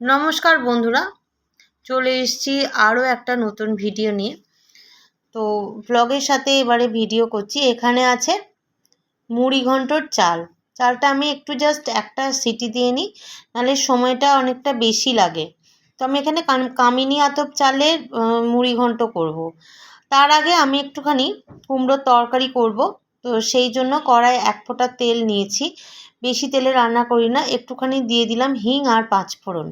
নমস্কার বন্ধুরা, চলে এসছি আরও একটা নতুন ভিডিও নিয়ে। তো ব্লগের সাথে এবারে ভিডিও করছি। এখানে আছে মুড়ি ঘন্টর চাল। চালটা আমি একটু জাস্ট একটা সিটি দিয়ে নিই, নাহলে সময়টা অনেকটা বেশি লাগে। তো আমি এখানে কামিনী আতপ চালের মুড়ি ঘন্ট করব। তার আগে আমি একটুখানি কুমড়োর তরকারি করব। তো সেই জন্য কড়াই এক ফোঁটা তেল নিয়েছি। বেশি তেলে রান্না করি না, একটুখানি দিয়ে দিলাম হিং আর পাঁচফোড়ন।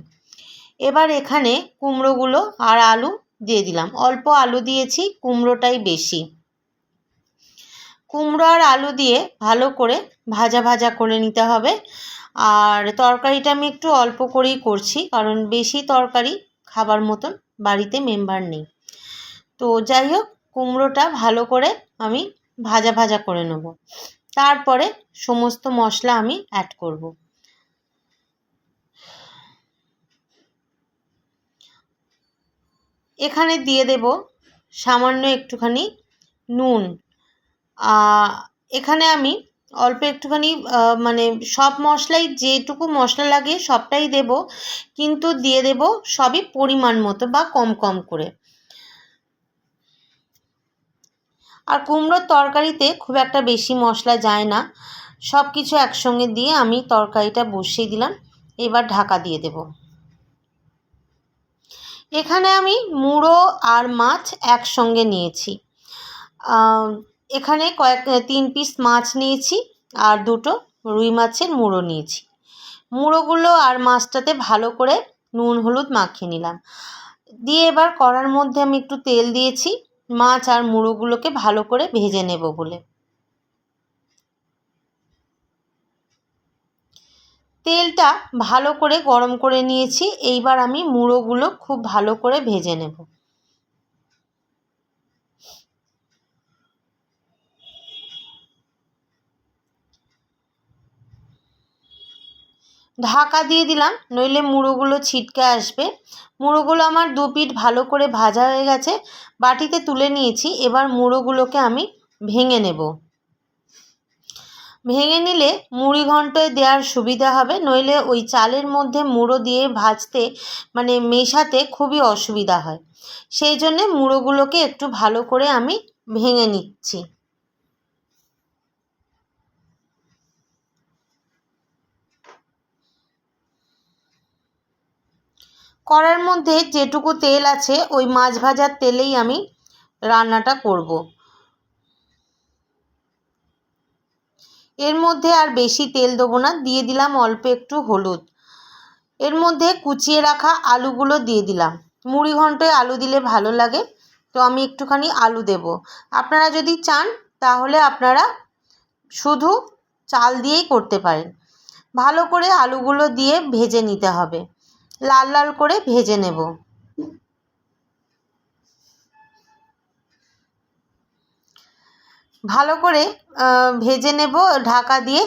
এবার এখানে কুমড়োগুলো আর আলু দিয়ে দিলাম। অল্প আলু দিয়েছি, কুমড়োটাই বেশি। কুমড়ো আর আলু দিয়ে ভালো করে ভাজা ভাজা করে নিতে হবে। আর তরকারিটা আমি একটু অল্প করেই করছি, কারণ বেশি তরকারি খাবার মতন বাড়িতে মেম্বার নেই। তো যাই হোক, কুমড়োটা ভালো করে আমি ভাজা ভাজা করে নেব। তারপরে সমস্ত মশলা আমি অ্যাড করব। এখানে দিয়ে দেব সামান্য একটুখানি নুন। এখানে আমি অল্প একটুখানি মানে সব মশলাই, যেটুকু মশলা লাগে সবটাই দেব, কিন্তু দিয়ে দেব সবই পরিমাণ মতো বা কম কম করে। আর কুমড়োর তরকারিতে খুব একটা বেশি মশলা যায় না। সব কিছু একসঙ্গে দিয়ে আমি তরকারিটা বসিয়ে দিলাম, এবার ঢাকা দিয়ে দেবো। এখানে আমি মুড়ো আর মাছ একসঙ্গে নিয়েছি। এখানে কয়েক, তিন পিস মাছ নিয়েছি আর দুটো রুই মাছের মুড়ো নিয়েছি। মুড়োগুলো আর মাছটাতে ভালো করে নুন, হলুদ মাখিয়ে নিলাম। দিয়ে এবার কড়ার মধ্যে আমি একটু তেল দিয়েছি। মাছ আর মুড়োগুলোকে ভালো করে ভেজে নেব বলে। তেলটা ভালো করে গরম করে নিয়েছি। এইবার আমি মুড়োগুলো খুব ভালো করে ভেজে নেব। ঢাকা দিয়ে দিলাম, নইলে মুড়োগুলো ছিটকে আসবে। মুড়োগুলো আমার দু পিঠ ভালো করে ভাজা হয়ে গেছে, বাটিতে তুলে নিয়েছি। এবার মুড়োগুলোকে আমি ভেঙে নেব। ভেঙে নিলে মুড়ি ঘন্টয় দেওয়ার সুবিধা হবে, নইলে ওই চালের মধ্যে মুড়ো দিয়ে ভাজতে মানে মেশাতে খুবই অসুবিধা হয়। সেই জন্যে মুড়োগুলোকে একটু ভালো করে আমি ভেঙে নিচ্ছি। কড়ার মধ্যে যেটুকু তেল আছে, ওই মাছ ভাজার তেলেই আমি রান্নাটা করব। এর মধ্যে আর বেশি তেল দেবো না, দিয়ে দিলাম অল্প একটু হলুদ। এর মধ্যে কুচিয়ে রাখা আলুগুলো দিয়ে দিলাম। মুড়ি ঘন্টয় আলু দিলে ভালো লাগে, তো আমি একটুখানি আলু দেব। আপনারা যদি চান, তাহলে আপনারা শুধু চাল দিয়েই করতে পারেন। ভালো করে আলুগুলো দিয়ে ভেজে নিতে হবে। লাল লাল করে ভেজে নেব। ভালো করে ভেজে নেব, ঢাকা দিয়ে,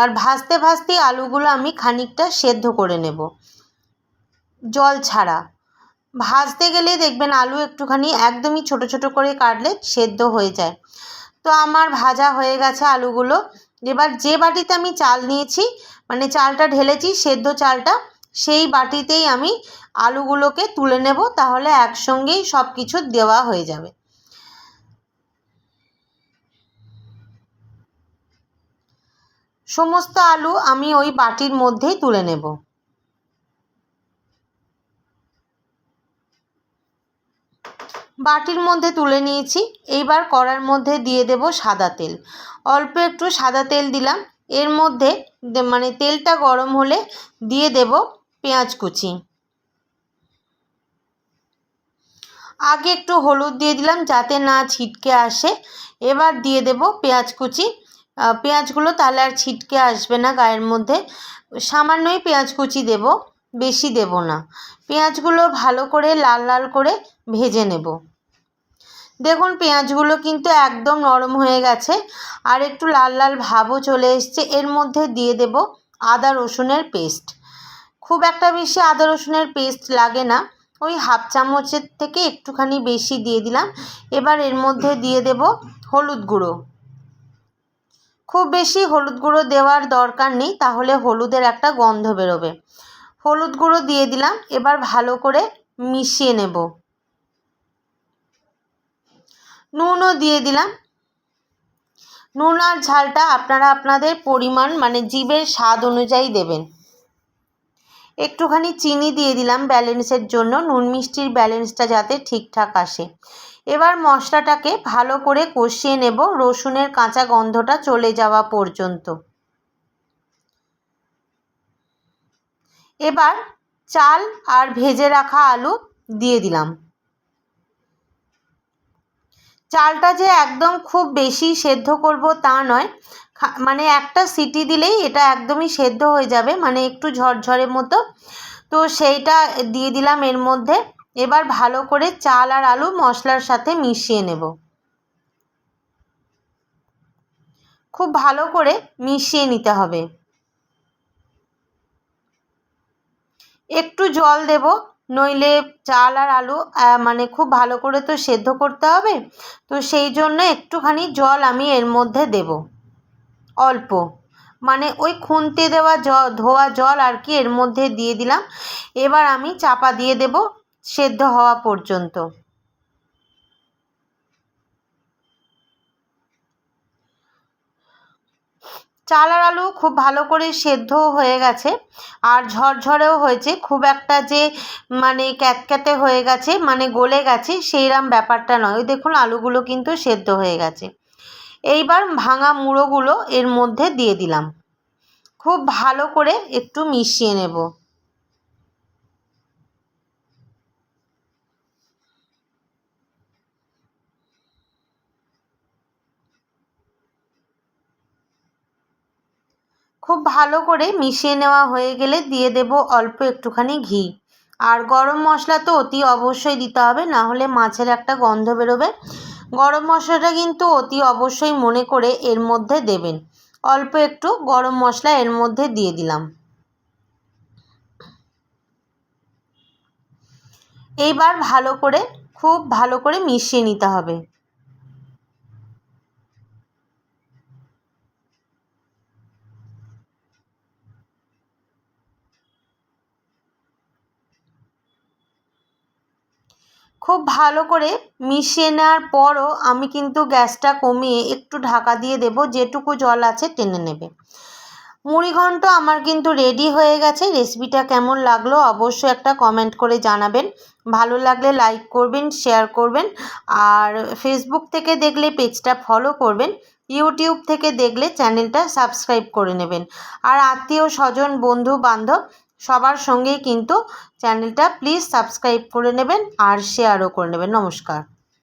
আর ভাজতে ভাজতেই আলুগুলো আমি খানিকটা সেদ্ধ করে নেব। জল ছাড়া। ভাজতে গেলে দেখবেন আলু একটুখানি একদমই ছোট ছোট করে কাটলে সেদ্ধ হয়ে যায়। তো আমার ভাজা হয়ে গেছে আলুগুলো। এবার যে বাটিতে আমি চাল নিয়েছি মানে চালটা ঢেলেছি, সেদ্ধ চালটা, সেই বাটিতেই আমি আলুগুলোকে তুলে নেব, তাহলে একসঙ্গেই সব কিছু দেওয়া হয়ে যাবে। সমস্ত আলু আমি ওই বাটির মধ্যেই তুলে নেব। বাটির মধ্যে তুলে নিয়েছি। এইবার কড়ার মধ্যে দিয়ে দেব সাদা তেল। অল্প একটু সাদা তেল দিলাম। এর মধ্যে মানে তেলটা গরম হলে দিয়ে দেব পেঁয়াজ কুচি। আগে একটু হলুদ দিয়ে দিলাম যাতে না ছিটকে আসে। এবার দিয়ে দেব পেঁয়াজ কুচি। পেঁয়াজগুলো তাহলে আর ছিটকে আসবে না গায়ের মধ্যে। সামান্যই পেঁয়াজ কুচি দেব, বেশি দেব না। পেঁয়াজগুলো ভালো করে লাল লাল করে ভেজে নেব। দেখুন, পেঁয়াজগুলো কিন্তু একদম নরম হয়ে গেছে আর একটু লাল লাল ভাবও চলে এসছে। এর মধ্যে দিয়ে দেব আদা রসুনের পেস্ট। খুব একটা বেশি আদা রসুনের পেস্ট লাগে না। ওই হাফ চামচের থেকে একটুখানি বেশি দিয়ে দিলাম। এবার এর মধ্যে দিয়ে দেব হলুদ গুঁড়ো। খুব বেশি হলুদ গুঁড়ো দেওয়ার দরকার নেই, তাহলে হলুদের একটা গন্ধ বেরোবে। হলুদ গুঁড়ো দিয়ে দিলাম, এবার ভালো করে মিশিয়ে নেব। নুনও দিয়ে দিলাম। নুন আর ঝালটা আপনারা আপনাদের পরিমাণ মানে জীবের স্বাদ অনুযায়ী দেবেন। একটুখানি চিনি দিয়ে দিলাম ব্যালেন্সের জন্য, নুন মিষ্টির ব্যালেন্সটা যাতে ঠিকঠাক আসে। এবার মশলাটাকে ভালো করে কষিয়ে নেব। রসুনের কাঁচা গন্ধটা চলে যাওয়া পর্যন্ত। এবার চাল আর ভেজে রাখা আলু দিয়ে দিলাম। চালটা যে একদম খুব বেশি সেদ্ধ করব তা নয়। মানে একটা সিটি দিলেই এটা একদমই সেদ্ধ হয়ে যাবে মানে একটু ঝরঝরে মতো। তো সেইটা দিয়ে দিলাম এর মধ্যে। এবার ভালো করে চাল আর আলু মশলার সাথে মিশিয়ে নেব। খুব ভালো করে মিশিয়ে নিতে হবে। একটু জল দেব, নইলে চাল আর আলু মানে খুব ভালো করে তো সেদ্ধ করতে হবে, তো সেই জন্য একটুখানি জল আমি এর মধ্যে দেব। অল্প মানে ওই খুন্তি দেওয়া জল ধোয়া জল আর কি এর মধ্যে দিয়ে দিলাম। এবার আমি চাপা দিয়ে দেব সেদ্ধ হওয়া পর্যন্ত। চাল আর আলু খুব ভালো করে সেদ্ধও হয়ে গেছে, আর ঝরঝরেও হয়েছে। খুব একটা যে মানে ক্যাতক্যাতে হয়ে গেছে মানে গলে গেছে সেইরকম ব্যাপারটা নয়। দেখুন, আলুগুলো কিন্তু সেদ্ধ হয়ে গেছে। এইবার ভাঙা মুড়োগুলো এর মধ্যে দিয়ে দিলাম। খুব ভালো করে একটু মিশিয়ে নেব। খুব ভালো করে মিশিয়ে নেওয়া হয়ে গেলে দিয়ে দেব অল্প একটুখানি ঘি। আর গরম মশলা তো অতি অবশ্যই দিতে হবে, না হলে মাছের একটা গন্ধ বেরোবে। গরম মশলাটা কিন্তু অতি অবশ্যই মনে করে এর মধ্যে দেবেন। অল্প একটু গরম মশলা এর মধ্যে দিয়ে দিলাম। এইবার ভালো করে, খুব ভালো করে মিশিয়ে নিতে হবে। খুব ভালো করে মিশিয়ে নেওয়ার পরও আমি কিন্তু গ্যাসটা কমিয়ে একটু ঢাকা দিয়ে দেব, যেটুকু জল আছে টেনে নেবে। মুড়িঘণ্ট আমার কিন্তু রেডি হয়ে গেছে। রেসিপিটা কেমন লাগল অবশ্যই একটা কমেন্ট করে জানাবেন। ভালো লাগলে লাইক করবেন শেয়ার করবেন, আর ফেসবুক থেকে দেখলে পেজটা ফলো করবেন ইউটিউব থেকে দেখলে চ্যানেলটা সাবস্ক্রাইব করে নেবেন। আর আত্মীয় স্বজন বন্ধু বান্ধব সবার সঙ্গেই কিন্তু চ্যানেলটা প্লিজ সাবস্ক্রাইব করে নেবেন আর শেয়ারও করে নেবেন। নমস্কার।